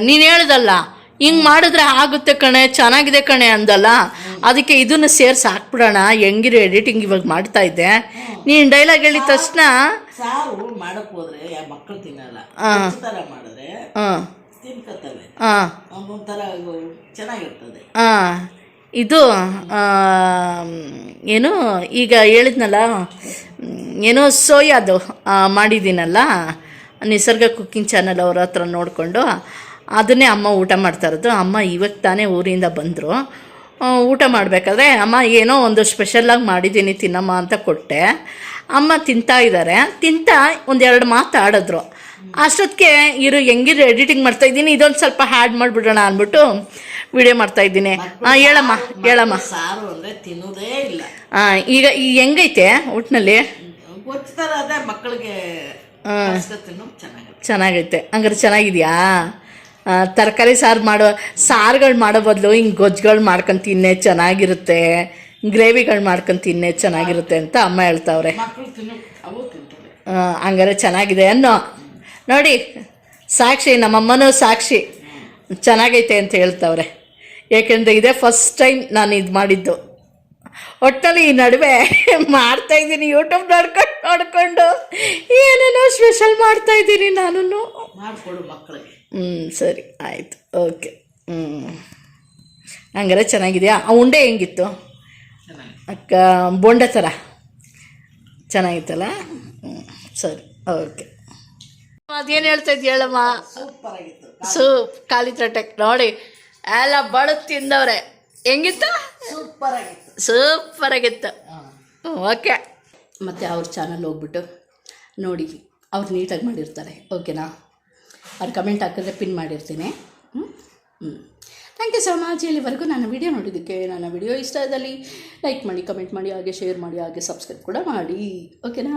S1: ನೀನು ಹೇಳ್ದಲ್ಲ ಹಿಂಗೆ ಮಾಡಿದ್ರೆ ಆಗುತ್ತೆ ಕಣೆ ಚೆನ್ನಾಗಿದೆ ಕಣೆ ಅಂದಲ್ಲ? ಅದಕ್ಕೆ ಇದನ್ನು ಸೇರ್ಸಿ ಹಾಕ್ಬಿಡೋಣ ಹೆಂಗಿರೋ ಎಡಿಟಿಂಗ್ ಇವಾಗ ಮಾಡ್ತಾ ಇದ್ದೆ. ನೀನು ಡೈಲಾಗ್ ಹೇಳಿದ ತಕ್ಷಣ?
S3: ಸಾರು ಹೋದ್ರೆ ಮಕ್ಕಳು ತಿನ್ನಲ್ಲ. ಥರ ಮಾಡಿದ್ರೆ ಒಂಥರ ಚೆನ್ನಾಗಿರ್ತದೆ.
S1: ಹಾಂ ಇದು ಏನು, ಈಗ ಹೇಳಿದ್ನಲ್ಲ, ಏನೋ ಸೋಯಾದು ಮಾಡಿದ್ದೀನಲ್ಲ, ನಿಸರ್ಗ ಕುಕ್ಕಿಂಗ್ ಚಾನಲ್ ಅವ್ರ ಹತ್ರ ನೋಡಿಕೊಂಡು, ಅದನ್ನೇ ಅಮ್ಮ ಊಟ ಮಾಡ್ತಾ ಇರೋದು. ಅಮ್ಮ ಇವಾಗ ತಾನೇ ಊರಿಂದ ಬಂದರು. ಊಟ ಮಾಡಬೇಕಾದ್ರೆ, ಅಮ್ಮ, ಏನೋ ಒಂದು ಸ್ಪೆಷಲ್ಲಾಗಿ ಮಾಡಿದ್ದೀನಿ, ತಿನ್ನಮ್ಮ ಅಂತ ಕೊಟ್ಟೆ. ಅಮ್ಮ ತಿಂತಾ ಇದ್ದಾರೆ ತಿಂತಾ ಒಂದೆರಡು ಮಾತು ಆಡಿದ್ರು. ಅಷ್ಟೊತ್ತಿಗೆ ಇರು ಹೆಂಗಿರು ಎಡಿಟಿಂಗ್ ಮಾಡ್ತಾ ಇದ್ದೀನಿ, ಇದೊಂದು ಸ್ವಲ್ಪ ಹ್ಯಾಡ್ ಮಾಡಿಬಿಡೋಣ ಅಂದ್ಬಿಟ್ಟು ವಿಡಿಯೋ ಮಾಡ್ತಾ ಇದ್ದೀನಿ. ಹಾಂ ಹೇಳಮ್ಮ ಹೇಳಮ್ಮ.
S3: ಸಾರು ಅಂದ್ರೆ ತಿನ್ನೋದೇ ಇಲ್ಲ.
S1: ಹಾಂ ಈಗ ಈ ಹೆಂಗೈತೆ ಒಟ್ಟಿನಲ್ಲಿ
S3: ಗೊತ್ತಾರ ಅದೇ ಮಕ್ಕಳಿಗೆ
S1: ಚೆನ್ನಾಗೈತೆ. ಹಂಗಾರೆ ಚೆನ್ನಾಗಿದೆಯಾ? ತರಕಾರಿ ಸಾರು ಮಾಡೋ ಸಾರುಗಳು ಮಾಡೋ ಬದಲು ಹಿಂಗೆ ಗೊಜ್ಜುಗಳು ಮಾಡ್ಕೊಂಡು ತಿನ್ನೇ ಚೆನ್ನಾಗಿರುತ್ತೆ. ಗ್ರೇವಿಗಳು ಮಾಡ್ಕೊಂಡು ತಿನ್ನೇ ಚೆನ್ನಾಗಿರುತ್ತೆ ಅಂತ ಅಮ್ಮ ಹೇಳ್ತಾವ್ರೆ. ಹಂಗಾರೆ ಚೆನ್ನಾಗಿದೆ ಅನ್ನೋ. ನೋಡಿ ಸಾಕ್ಷಿ ನಮ್ಮಮ್ಮನೂ ಸಾಕ್ಷಿ. ಚೆನ್ನಾಗೈತೆ ಅಂತ ಹೇಳ್ತಾವ್ರೆ. ಏಕೆಂದರೆ ಇದೇ ಫಸ್ಟ್ ಟೈಮ್ ನಾನು ಇದು ಮಾಡಿದ್ದು. ಒಟ್ಟಲ್ಲಿ ಈ ನಡುವೆ ಮಾಡ್ತಾ ಇದ್ದೀನಿ ಯೂಟ್ಯೂಬ್ ನೋಡ್ಕೊಂಡು ನೋಡಿಕೊಂಡು. ಏನೇನೋ ಸ್ಪೆಷಲ್ ಮಾಡ್ತಾ ಇದ್ದೀನಿ ನಾನು ಹ್ಞೂ ಸರಿ ಆಯಿತು. ಓಕೆ ಹ್ಞೂ ಹಂಗಾರೆ ಚೆನ್ನಾಗಿದೆಯಾ? ಆ ಉಂಡೆ ಹೆಂಗಿತ್ತು? ಅಕ್ಕ ಬೊಂಡೆ ಥರ ಚೆನ್ನಾಗಿತ್ತಲ್ಲ? ಹ್ಞೂ ಸರಿ ಓಕೆ ಅದೇನು ಹೇಳ್ತಾ ಇದ್ದಿ ಹೇಳಮ್ಮ?
S3: ಸೂಪರ್ ಆಗಿತ್ತು.
S1: ಸೂಪ್ ಖಾಲಿ ತಟ್ಟೆ. ನೋಡಿ ಎಲ್ಲ ಬಡದು ತಿಂದವ್ರೆ. ಹೆಂಗಿತ್ತು?
S3: ಸೂಪರ್ ಆಗಿತ್ತು
S1: ಸೂಪರ್ ಆಗಿತ್ತು ಓಕೆ. ಮತ್ತು ಅವ್ರ ಚಾನಲ್ ಹೋಗ್ಬಿಟ್ಟು ನೋಡಿ ಅವ್ರು ನೀಟಾಗಿ ಮಾಡಿರ್ತಾರೆ. ಓಕೆನಾ? ಅವ್ರು ಕಮೆಂಟ್ ಹಾಕಿದ್ರೆ ಪಿನ್ ಮಾಡಿರ್ತೀನಿ. ಹ್ಞೂ ಹ್ಞೂ ಥ್ಯಾಂಕ್ ಯು ಸೋ ಮಚ್ ಇಲ್ಲಿವರೆಗೂ ನನ್ನ ವಿಡಿಯೋ ನೋಡಿದ್ದಕ್ಕೆ ನನ್ನ ವಿಡಿಯೋ ಇಷ್ಟ ಇದ್ದಲ್ಲಿ ಲೈಕ್ ಮಾಡಿ ಕಮೆಂಟ್ ಮಾಡಿ ಹಾಗೆ ಶೇರ್ ಮಾಡಿ ಹಾಗೆ ಸಬ್ಸ್ಕ್ರೈಬ್ ಕೂಡ ಮಾಡಿ. ಓಕೆನಾ?